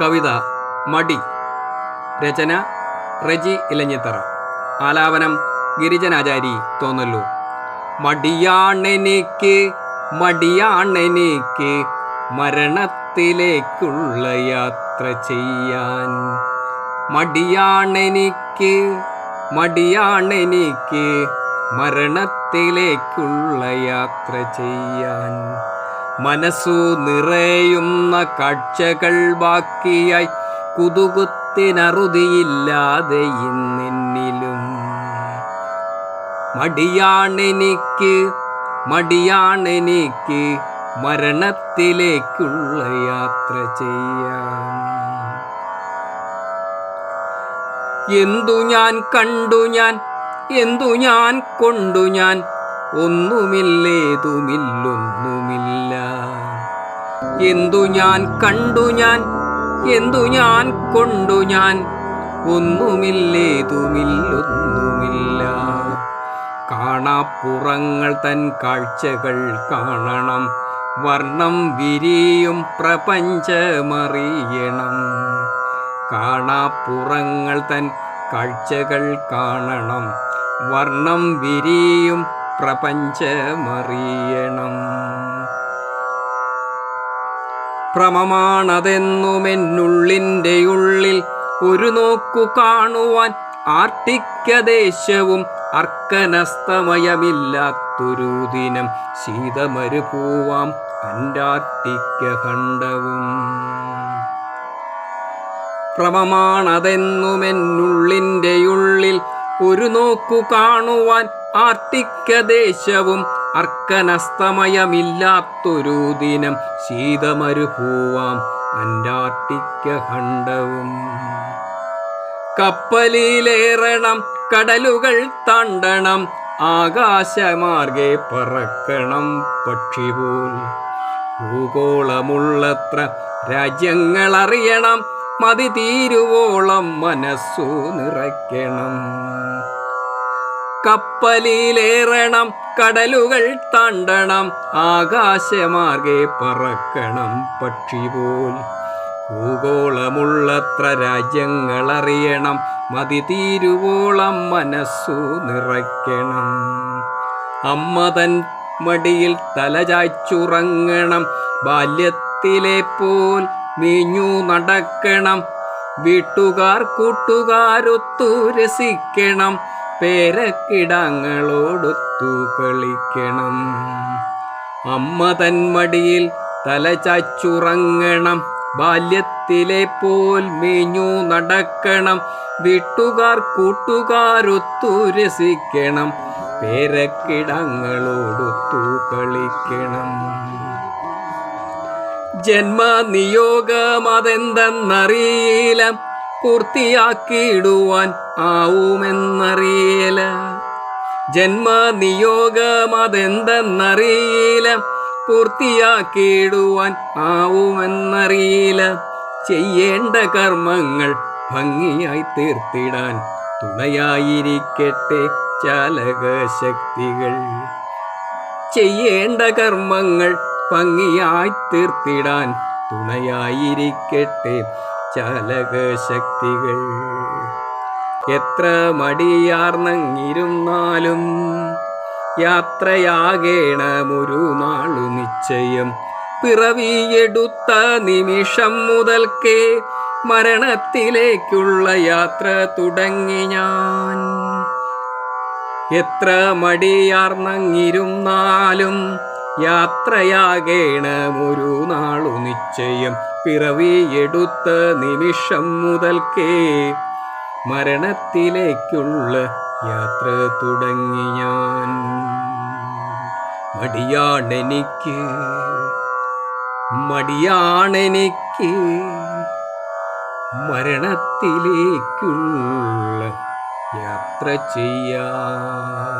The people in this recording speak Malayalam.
കവിത മടി. രചന റെജി ഇലഞ്ഞിത്തറ. ആലാപനം ഗിരിജനാചാരി തോന്നല്ലൂർ. മടിയാണെനിക്ക് മടിയാണെനിക്ക് മരണത്തിലേക്കുള്ള യാത്ര ചെയ്യാൻ. മടിയാണെനിക്ക് മടിയാണെനിക്ക് മരണത്തിലേക്കുള്ള യാത്ര ചെയ്യാൻ. മനസ്സു നിറയുന്ന കാഴ്ചകൾ ബാക്കിയായി കുതുകുത്തിനറുതിയില്ലാതെ ഇന്നിന്നിലും. മടിയാണെനിക്ക് മടിയാണെനിക്ക് മരണത്തിലേക്കുള്ള യാത്ര ചെയ്യാൻ എന്തു ഞാൻ കണ്ടു ഞാൻ എന്തു ഞാൻ കൊണ്ടു ഞാൻ ഒന്നുമില്ലേതുമില്ലൊന്നുമില്ല എന്തു ഞാൻ കണ്ടു ഞാൻ എന്തു ഞാൻ കൊണ്ടു ഞാൻ ഒന്നുമില്ലേതുമില്ലൊന്നുമില്ല കാണാപ്പുറങ്ങൾ തൻ കാഴ്ചകൾ കാണണം വർണം വിരിയും പ്രപഞ്ചമറിയണം. കാണാപ്പുറങ്ങൾ തൻ കാഴ്ചകൾ കാണണം വർണം വിരിയും പ്രപഞ്ചമറിയണം. ഭ്രമമാണതെന്നുമെന്നുള്ളിന്റെ ഉള്ളിൽ ഒരു നോക്കു കാണുവാൻ ആർട്ടിക്കദേശവും അർക്കനസ്തമയമില്ലാത്തൊരു ദിനം. ശീതമരുപൂവാം അന്റാർട്ടിക്ക ഖണ്ഡവും. ഭ്രമമാണതെന്നുമെന്നുള്ളിന്റെ ഉള്ളിൽ ഒരു നോക്കു കാണുവാൻ ആർട്ടിക്ക ദേശവും അർക്കനസ്തമയമില്ലാത്തൊരു ദിനം ശീതമരുഭൂവാം അന്റാർട്ടിക്ക ഖണ്ഡവും കപ്പലിലേറണം കടലുകൾ താണ്ടണം ആകാശമാർഗെ പറക്കണം പക്ഷിപോൽ ഭൂഗോളമുള്ളത്ര രാജ്യങ്ങളറിയണം മതി തീരുവോളം മനസ്സു നിറയ്ക്കണം. കപ്പലിലേറണം കടലുകൾ താണ്ടണം ആകാശമാർഗെ പറക്കണം പക്ഷി പോൽ ഭൂഗോളമുള്ളത്ര രാജ്യങ്ങൾ അറിയണം മതി തീരുവോളം മനസ്സു നിറയ്ക്കണം. അമ്മ തൻ മടിയിൽ തലചായ്ച്ചുറങ്ങണം ബാല്യത്തിലെ പോൽ നീഞ്ഞു നടക്കണം. വീട്ടുകാർ കൂട്ടുകാരൊത്തു രസിക്കണം പേരക്കിടങ്ങളോടൊത്തു കളിക്കണം. അമ്മ തന്മടിയിൽ മടിയിൽ തലചാച്ചുറങ്ങണം ബാല്യത്തിലെ പോൽ മേഞ്ഞു നടക്കണം. വീട്ടുകാർ കൂട്ടുകാരൊത്തു രസിക്കണം. പേരക്കിടങ്ങളോടൊത്തു കളിക്കണം. ജന്മനിയോഗമതെന്തെന്നറിയില്ല പൂർത്തിയാക്കിയിടുവാൻ ആവുമെന്നറിയില്ല. ജന്മനിയോഗമതെന്തെന്നറിയില്ല. പൂർത്തിയാക്കിയിടുവാൻ ആവുമെന്നറിയില്ല. ചെയ്യേണ്ട കർമ്മങ്ങൾ ഭംഗിയായി തീർത്തിടാൻ തുണയായിരിക്കട്ടെ ചാലകശക്തികൾ. ചെയ്യേണ്ട കർമ്മങ്ങൾ ഭംഗിയായി തീർത്തിടാൻ തുണയായിരിക്കട്ടെ ചാലകശക്തികൾ. എത്ര മടിയാർന്നങ്ങിരുന്നാലും യാത്രയാകേണമൊരു നാളു നിശ്ചയം. പിറവിയെടുത്ത നിമിഷം മുതൽക്കേ മരണത്തിലേക്കുള്ള യാത്ര തുടങ്ങി ഞാൻ. എത്ര മടിയാർന്നങ്ങിരുന്നാലും യാത്രയാകേണമൊരു നാളു നിശ്ചയം. പിറവിയെടുത്ത നിമിഷം മുതൽക്കേ മരണത്തിലേക്കുള്ള യാത്ര തുടങ്ങി ഞാൻ. മടിയാണെനിക്ക് മടിയാണെനിക്ക് മരണത്തിലേക്കുള്ള യാത്ര ചെയ്യാൻ